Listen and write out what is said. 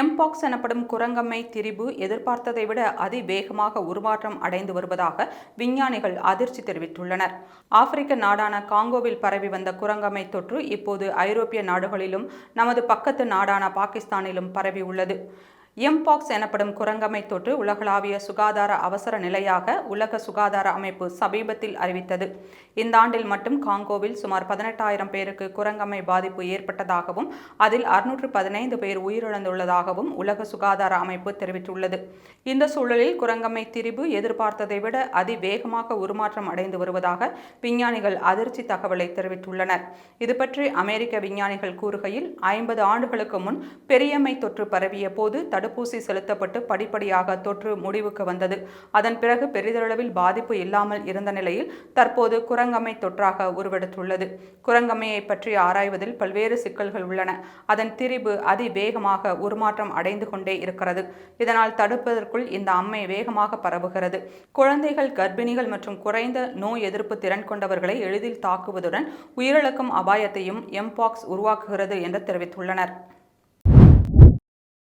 mpox எனப்படும் குரங்கம்மை திரிபு எதிர்பார்த்ததை விட அதிவேகமாக உருமாற்றம் அடைந்து வருவதாக விஞ்ஞானிகள் அதிர்ச்சி தெரிவித்துள்ளனர். ஆப்பிரிக்க நாடான காங்கோவில் பரவி வந்த குரங்கம்மை தொற்று இப்போது ஐரோப்பிய நாடுகளிலும் நமது பக்கத்து நாடான பாகிஸ்தானிலும் பரவி உள்ளது எம்பாக்ஸ் எனப்படும் குரங்கம்மை தொற்று உலகளாவிய சுகாதார அவசர நிலையாக உலக சுகாதார அமைப்பு சமீபத்தில் அறிவித்தது. இந்த ஆண்டில் மட்டும் காங்கோவில் சுமார் பதினெட்டாயிரம் பேருக்கு குரங்கம்மை பாதிப்பு ஏற்பட்டதாகவும் அதில் அறுநூற்று பதினைந்து பேர் உயிரிழந்துள்ளதாகவும் உலக சுகாதார அமைப்பு தெரிவித்துள்ளது. இந்த சூழலில் குரங்கம்மை திரிபு எதிர்பார்த்ததை விட அதிவேகமாக உருமாற்றம் அடைந்து வருவதாக விஞ்ஞானிகள் அதிர்ச்சி தகவலை தெரிவித்துள்ளனர். இது பற்றி அமெரிக்க விஞ்ஞானிகள் கூறுகையில் ஐம்பது ஆண்டுகளுக்கு முன் பெரியம்மை தொற்று பரவிய போது தடுப்பூசி செலுத்தப்பட்டு படிப்படியாக தொற்று முடிவுக்கு வந்தது. அதன் பிறகு பெரிதளவில் பாதிப்பு இல்லாமல் இருந்த நிலையில் தற்போது குரங்கம்மை தொற்றாக உருவெடுத்துள்ளது. குரங்கம்மையை பற்றி ஆராய்வதில் பல்வேறு சிக்கல்கள் உள்ளன. அதன் திரிபு அதிவேகமாக உருமாற்றம் அடைந்து கொண்டே இருக்கிறது. இதனால் தடுப்பதற்குள் இந்த அம்மை வேகமாக பரவுகிறது. குழந்தைகள் கர்ப்பிணிகள் மற்றும் குறைந்த நோய் எதிர்ப்பு திறன் கொண்டவர்களை எளிதில் தாக்குவதுடன் உயிரிழக்கும் அபாயத்தையும் எம்பாக்ஸ் உருவாக்குகிறது என்று தெரிவித்துள்ளனர்.